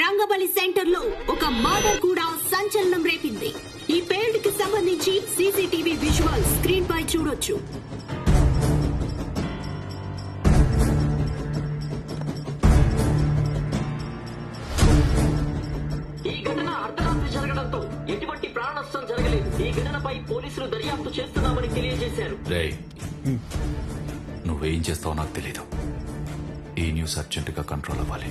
రంగబలి సెంటర్లో ఒక మర్డర్ కూడా సంచలనం రేపింది. ఈ పేల్డ్కి సంబంధించి సీసీటీవీ విజువల్ స్క్రీన్ పై చూడొచ్చు. ఈ ఘటన అర్ధరాత్రి జరగడంతో ఎటువంటి ప్రాణ నష్టం జరగలేదు. ఈ ఘటనపై పోలీసులు దర్యాప్తు చేస్తున్నామని తెలియజేశారు. రే నువ్వేం చేస్తావో నాకు తెలీదు. ఈ న్యూస్ అర్జెంటుగా కంట్రోల్ అవ్వాలి.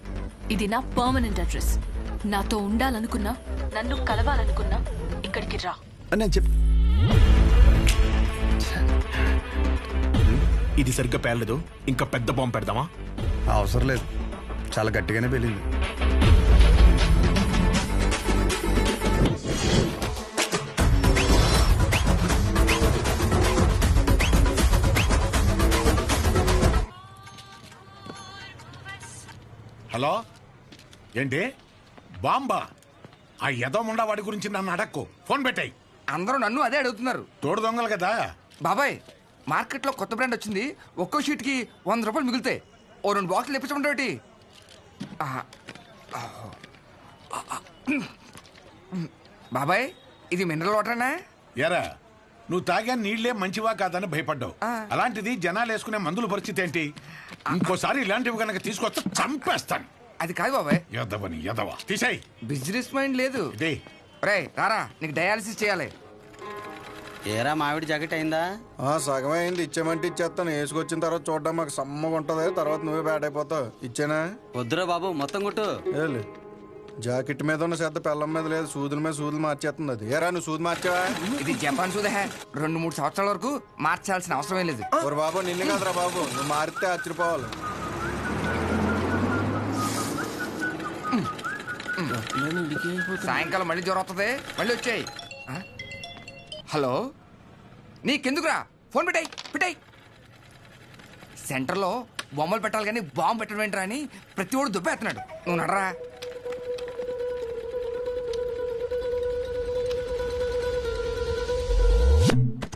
ఇది నా పర్మనెంట్ అడ్రస్ నాతో ఉండాలనుకున్నా నన్ను కలవాలనుకున్నా ఇక్కడికి రా. అని నేను చెప్ ఇది సరిగ్గా పేర్లేదు ఇంకా పెద్ద బాంబు పెడదామా? అవసరం లేదు. చాలా గట్టిగానే వెళ్ళింది హలో? ఏంటి? బాంబా. ఆ యదోముండా వాడి గురించి నన్ను అడక్కు. ఫోన్ పెట్టాయి. అందరూ నన్ను అదే అడుగుతున్నారు. తోడు దొంగలు కదా? బాబాయ్ మార్కెట్లో కొత్త బ్రాండ్ వచ్చింది. ఒక్కో షీట్కి వంద రూపాయలు మిగులుతాయి. ఓ రెండు బాక్సులు ఇప్పించమంటే బాబాయ్ ఇది మినరల్ వాటరేనా? ఎరా నువ్వు తాగా నీళ్ళే మంచివా కాదని భయపడ్డావు. అలాంటిది జనాలు వేసుకునే మందుల పరిస్థితి ఏంటి? ఇంకోసారి ఇలాంటివి కనుక తీసుకొస్తే చంపేస్తాను. అది కాదు బాబాయ్. తీసేయ్. బిజినెస్ మైండ్ లేదు. ఇదే. రే రారా నీకు డయాలసిస్ చేయాలి. ఏరా మామిడి జాకెట్ అయిందా? ఆ సగం అయింది. ఇచ్చామంటే ఇచ్చేస్తాను. వేసుకొచ్చిన తర్వాత చూడడం మాకు సమ్మగా ఉంటది. తర్వాత నువ్వే బ్యాడ్ అయిపోతావు. ఇచ్చానా? వద్దురా బాబు మొత్తం కొట్టు. ఏలే. జాకెట్ మీద ఉన్న శ్రద్ధ పెళ్ళం మీద లేదు. సూదుల మీద సూదులు మార్చేస్తుంది అది. ఏరా నువ్వు సూది మార్చావా? ఇది జపాన్ సూదే. రెండు మూడు సంవత్సరాల వరకు మార్చాల్సిన అవసరమే లేదు. ఓరు బాబు నిన్ను కాదురా బాబు. నువ్వు మారితే ఆశ్చర్యపోవాలి. సాయంకాలం మళ్ళీ జ్వరం వస్తుంది మళ్ళీ వచ్చాయి. హలో? నీకెందుకురా? ఫోన్ పెట్టాయి పెట్టాయి. సెంటర్లో బొమ్మలు పెట్టాలి కానీ బాంబు పెట్టడం ఏంట్రా అని ప్రతి ఒడు దుబ్బేస్తున్నాడు నువ్వు నడరా.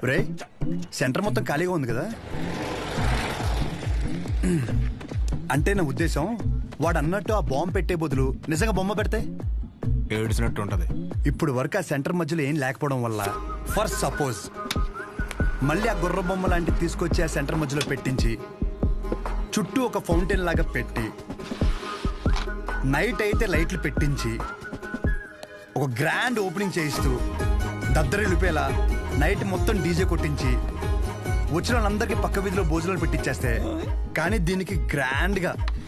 రే సెంటర్ మొత్తం ఖాళీగా ఉంది కదా? అంటే నా ఉద్దేశం వాడు అన్నట్టు ఆ బాంబు పెట్టే బదులు నిజంగా బొమ్మ పెడితే? ఏడ్చినట్టు ఉంటది. ఇప్పుడు వరకు ఆ సెంటర్ మధ్యలో ఏం లేకపోవడం వల్ల ఫర్ సపోజ్ మళ్ళీ ఆ గుర్ర బొమ్మ లాంటివి తీసుకొచ్చి ఆ సెంటర్ మధ్యలో పెట్టించి చుట్టూ ఒక ఫౌంటైన్ లాగా పెట్టి నైట్ అయితే లైట్లు పెట్టించి ఒక గ్రాండ్ ఓపెనింగ్ చేయిస్తూ దద్దరిల్లిపేలా నైట్ మొత్తం డీజే కొట్టించి వచ్చిన వాళ్ళందరికీ పక్క వీధిలో భోజనాలు పెట్టించేస్తే కానీ దీనికి గ్రాండ్గా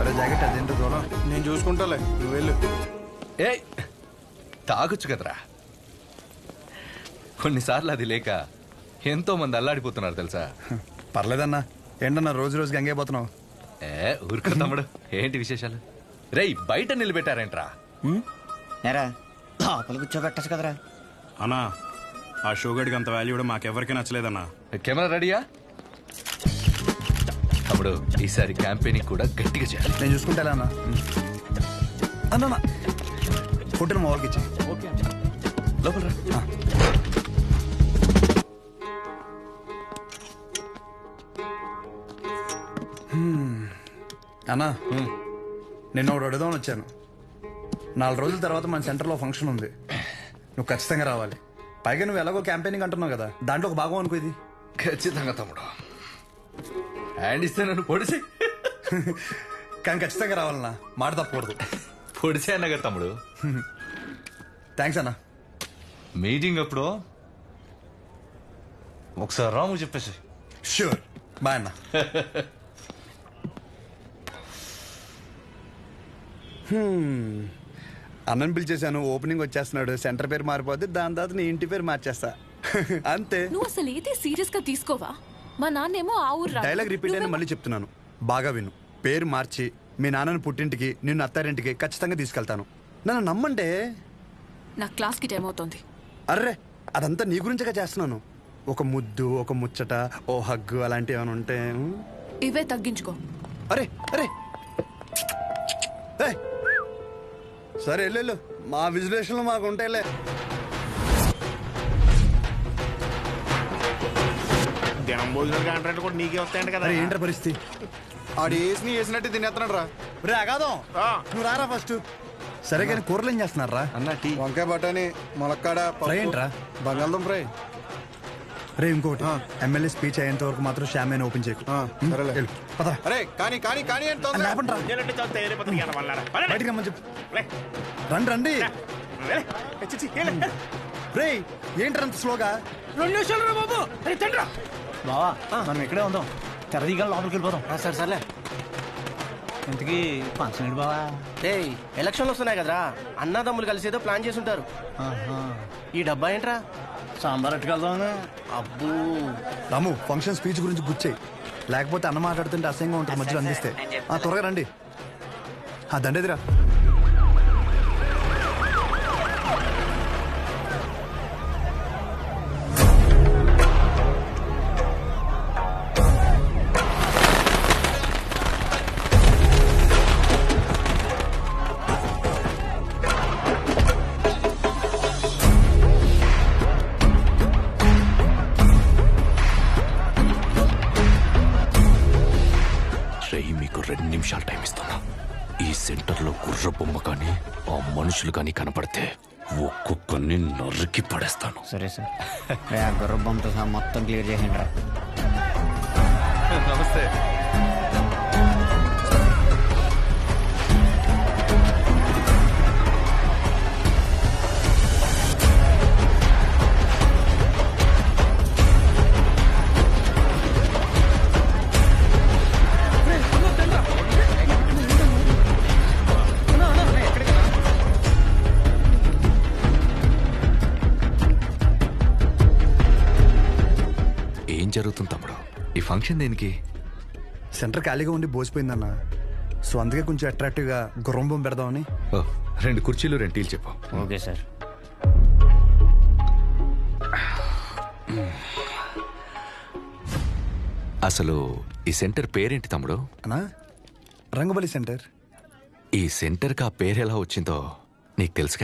అరే జాకెట్ అదేంటో దూరం నేను చూసుకుంటాలే. నువ్వు వెళ్ళు. ఏ తాగొచ్చు కదరా. కొన్నిసార్లు అది లేక ఎంతో మంది అల్లాడిపోతున్నారు తెలుసా? పర్లేదన్నా. ఏంటన్నా రోజు రోజు గంగైపోతున్నావు ఏ ఊరుకో తమ్ముడు. ఏంటి విశేషాలు? రేయ్ బయట నిలబెట్టారేంట్రా? ఎరా లోపల కూర్చోబెట్టచ్చు కదరా. అన్నా ఆ షోగడికి అంత వాల్యూ కూడా మాకెవరికి నచ్చలేదన్నా. కెమెరా రెడీయా? తమ్ముడు ఈసారి క్యాంపెయినింగ్ కూడా గట్టిగా చేయాలి. నేను చూసుకుంటా అన్న అన్న. ఫోటోలు మా వాళ్ళకి లోపల రా. అన్నా నిన్న ఒకటి అడుగుదామని వచ్చాను. నాలుగు రోజుల తర్వాత మన సెంటర్లో ఫంక్షన్ ఉంది. నువ్వు ఖచ్చితంగా రావాలి. పైగా నువ్వు ఎలాగో క్యాంపెయినింగ్ అంటున్నావు కదా. దాంట్లో ఒక భాగం అనుకో ఇది. ఖచ్చితంగా తమ్ముడు. హ్యాండ్ ఇస్తే నన్ను పొడిసి కానీ ఖచ్చితంగా రావాలన్నా. మాట తప్పకూడదు. పొడిసే అన్నగా తమ్ముడు. థ్యాంక్స్ అన్నా. మీటింగ్ అప్పుడు ఒకసారి రాము చెప్పేసి. షూర్ బాయ్ అన్న. అన్నని పిలిచేశాను ఓపెనింగ్ వచ్చేస్తున్నాడు సెంటర్ పేరు మారిపోద్ది దాని తర్వాత నీ ఇంటి పేరు మార్చేస్తా. అంతే. నువ్వు అసలు ఏది సీరియస్గా తీసుకోవా? మా నాన్నేమో ఆ ఊరు రాడు. డైలాగ్ రిపీట్ అయినా మళ్ళీ చెప్తున్నాను. బాగా విను. పేరు మార్చి మీ నాన్నని పుట్టింటికి నిన్ను అత్తారింటికి ఖచ్చితంగా తీసుకెళ్తాను. నన్ను నమ్మంటే? నా క్లాస్కి టైం అవుతోంది. అర్రే అదంతా నీ గురించగా చేస్తున్నాను. ఒక ముద్దు ఒక ముచ్చట ఓ హగ్గు అలాంటివి ఏమైనా ఉంటే? ఇవే తగ్గించుకో. అరే అరే! సరే వెళ్ళు, మా విజులేషన్లు మాకు ఉంటాయిలే. దినం భోజనం కాంట్రాక్ట్ కూడా నీకే వస్తాయంట కదా. అరే ఏంట్రా పరిస్థితి? ఆడు వేసి వేసినట్టు తినేస్తున్నాడు రా రే అగాదం నువ్వు రారా ఫస్ట్? సరే కానీ కూరలు ఏం చేస్తున్నారా అన్న టీ. వంకాయ బఠానీ ములక్కాడ ఫ్రై ఏంట్రా? బంగాళదుంప ఫ్రై. రే ఇంకోటి. ఎమ్మెల్యే స్పీచ్ అయ్యేంత వరకు మాత్రం షామేన్ ఓపెన్ చేయకు. సరేలే. వెళ్ళు, పద. అరే కానీ కానీ కానీ అని తొందర? లేపండి రా. బయటికి రమ్మని చెప్పు. రండి రండి. రే ఏంట్రా అంత స్లోగా రెండు నిమిషాలు రా బాబు. తండ్రా. బావా మనం ఇక్కడే ఉందాం. తెరదీగా లోపలికి వెళ్ళిపోదాం. సరే సర్లే. ఇంతకీ ఫంక్షన్ ఏంటి బావా? ఏయ్ ఎలక్షన్లు వస్తున్నాయి కదరా. అన్నదమ్ములు కలిసి ఏదో ప్లాన్ చేసి ఉంటారు. ఈ డబ్బా ఏంట్రా? సాంబార్ ఎట్టుకెళ్దామని అబ్బూ. రాము ఫంక్షన్ స్పీచ్ గురించి గుచ్చాయి. లేకపోతే అన్న మాట్లాడుతుంటే అసహ్యంగా ఉంటుంది మధ్యలో అందిస్తే. ఆ, త్వరగా రండి. ఆ దండేదిరా. రెండు నిమిషాలు టైం ఇస్తున్నా. ఈ సెంటర్లో గుర్ర బొమ్మ కానీ ఆ మనుషులు కానీ కనపడితే ఒక్కొక్కరిని నరికి పడేస్తాను. సరే సార్. ఆ గుర్ర బొమ్మతో సహా మొత్తం క్లియర్ చేసిండ్రా నమస్తే. జరుగుతుంది తమ్ముడు. ఈ ఫంక్షన్ దేనికి? సెంటర్ ఖాళీగా ఉండి బోసిపోయిందన్న. సో అందుకే కొంచెం అట్రాక్టివ్గా గుర్రంబం పెడదామని. ఓ, రెండు కుర్చీలు రెండు టీలు చెప్పు. Okay sir. అసలు ఈ సెంటర్ పేరేంటి తమ్ముడు? అన్నా రంగబలి సెంటర్. ఈ సెంటర్కి ఆ పేరు ఎలా వచ్చిందో నీకు తెలుసుగా?